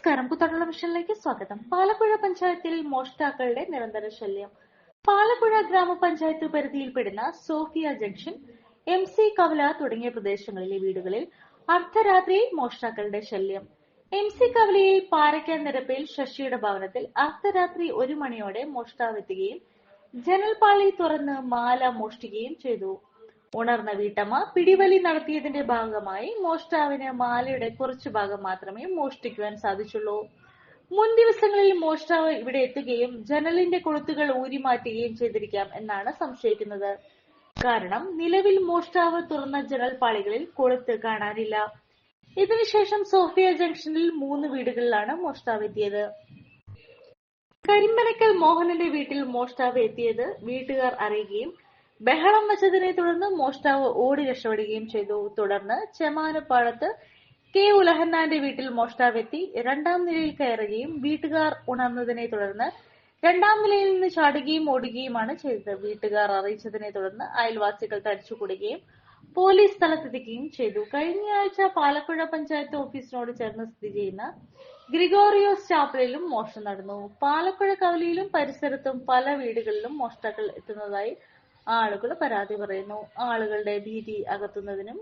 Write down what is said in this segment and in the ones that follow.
നമസ്കാരം. കുത്തട്ടുള്ള മിഷനിലേക്ക് സ്വാഗതം. പാലപ്പുഴ പഞ്ചായത്തിൽ മോഷ്ടാക്കളുടെ നിരന്തര ശല്യം. പാലപ്പുഴ ഗ്രാമപഞ്ചായത്ത് പരിധിയിൽപ്പെടുന്ന സോഫിയ ജംഗ്ഷൻ എം സി കവല തുടങ്ങിയ പ്രദേശങ്ങളിലെ വീടുകളിൽ അർദ്ധരാത്രിയിൽ മോഷ്ടാക്കളുടെ ശല്യം. എം സി കവലയിൽ പാറയ്ക്കൽ നിരപ്പിൽ ശശിയുടെ ഭവനത്തിൽ അർദ്ധരാത്രി ഒരു മണിയോടെ മോഷ്ടാവെത്തുകയും ജനൽപാളി തുറന്ന് മാല മോഷ്ടിക്കുകയും ചെയ്തു. ഉണർന്ന വീട്ടമ്മ പിടിവലി നടത്തിയതിന്റെ ഭാഗമായി മോഷ്ടാവിന് മാലയുടെ കുറച്ചു ഭാഗം മാത്രമേ മോഷ്ടിക്കുവാൻ സാധിച്ചുള്ളൂ. മുൻ ദിവസങ്ങളിൽ മോഷ്ടാവ് ഇവിടെ എത്തുകയും ജനലിന്റെ കൊളുത്തുകൾ ഊരിമാറ്റുകയും ചെയ്തിരിക്കാം എന്നാണ് സംശയിക്കുന്നത്. കാരണം നിലവിൽ മോഷ്ടാവ് തുറന്ന ജനൽ പാളികളിൽ കൊളുത്ത് കാണാനില്ല. ഇതിനുശേഷം സോഫിയ ജംഗ്ഷനിൽ മൂന്ന് വീടുകളിലാണ് മോഷ്ടാവ് എത്തിയത്. കരിമ്പനക്കൽ മോഹനന്റെ വീട്ടിൽ മോഷ്ടാവ് എത്തിയത് വീട്ടുകാർ അറിയുകയും ബഹളം വെച്ചതിനെ തുടർന്ന് മോഷ്ടാവ് ഓടി രക്ഷപ്പെടുകയും ചെയ്തു. തുടർന്ന് ചെമാനപ്പാടത്ത് കെ. ഉലഹന്നാന്റെ വീട്ടിൽ മോഷ്ടാവ് എത്തി രണ്ടാം നിലയിൽ കയറുകയും വീട്ടുകാർ ഉണർന്നതിനെ തുടർന്ന് രണ്ടാം നിലയിൽ നിന്ന് ചാടുകയും ഓടുകയുമാണ് ചെയ്തത്. വീട്ടുകാർ അറിയിച്ചതിനെ തുടർന്ന് അയൽവാസികൾ തടിച്ചുകൂടുകയും പോലീസ് സ്ഥലത്തെത്തിക്കുകയും ചെയ്തു. കഴിഞ്ഞയാഴ്ച പാലപ്പുഴ പഞ്ചായത്ത് ഓഫീസിനോട് ചേർന്ന് സ്ഥിതി ചെയ്യുന്ന ഗ്രിഗോറിയോസ് ചാപ്പലിലും മോഷണം നടന്നു. പാലപ്പുഴ കവലയിലും പരിസരത്തും പല വീടുകളിലും മോഷ്ടാക്കൾ എത്തുന്നതായി ആളുകൾ പരാതി പറയുന്നു. ആളുകളുടെ ഭീതി അകത്തുന്നതിനും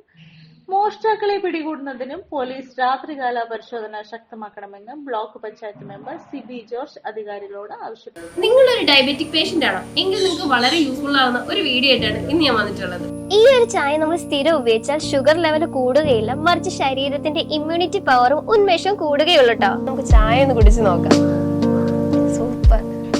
മോഷ്ടാക്കളെ പിടികൂടുന്നതിനും പോലീസ് രാത്രികാല പരിശോധന ശക്തമാക്കണമെന്ന് block panchayat member Siby George അധികാരികളോട് ആവശ്യപ്പെട്ടു. നിങ്ങൾ ഒരു ഡയബറ്റിക് പേഷ്യന്റ് ആണോ? എങ്കിൽ നിങ്ങൾക്ക് വളരെ യൂസ്ഫുൾ ആവുന്ന ഒരു വീഡിയോ ആയിട്ടാണ് ഇന്ന് ഞാൻ വന്നിട്ടുള്ളത്. ഈ ഒരു ചായ നമ്മൾ സ്ഥിരം ഉപയോഗിച്ചാൽ ഷുഗർ ലെവൽ കൂടുകയില്ല മറിച്ച് ശരീരത്തിന്റെ ഇമ്മ്യൂണിറ്റി പവറും ഉന്മേഷവും കൂടുകയുള്ളൂ കേട്ടോ നമുക്ക് ചായ ഒന്ന് കുടിച്ച് നോക്കാം.